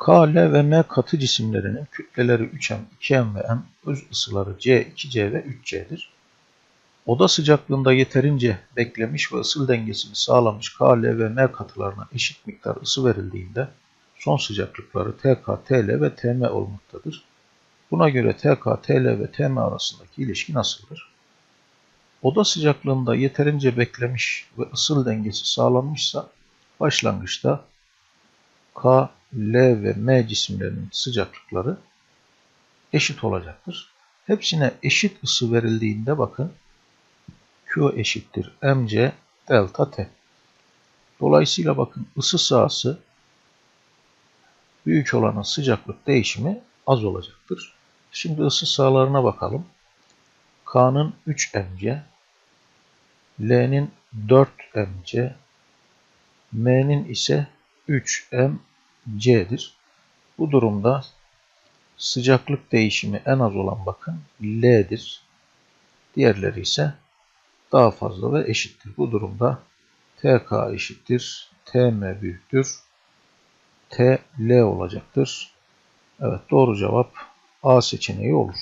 K, L ve M katı cisimlerinin kütleleri 3M, 2M ve M, öz ısıları C, 2C ve 3C'dir. Oda sıcaklığında yeterince beklemiş ve ısıl dengesini sağlamış K, L ve M katılarına eşit miktar ısı verildiğinde son sıcaklıkları TK, TL ve TM olmaktadır. Buna göre TK, TL ve TM arasındaki ilişki nasıldır? Oda sıcaklığında yeterince beklemiş ve ısıl dengesi sağlanmışsa başlangıçta K, L ve M cisimlerinin sıcaklıkları eşit olacaktır. Hepsine eşit ısı verildiğinde bakın Q eşittir mc delta T. Dolayısıyla bakın ısı sahası büyük olanın sıcaklık değişimi az olacaktır. Şimdi ısı sahalarına bakalım. K'nın 3 mc, L'nin 4 mc, M'nin ise 3 mc'dir. Bu durumda sıcaklık değişimi en az olan bakın L'dir. Diğerleri ise daha fazla ve eşittir. Bu durumda TK eşittir. TM büyüktür. TL olacaktır. Evet doğru cevap A seçeneği olur.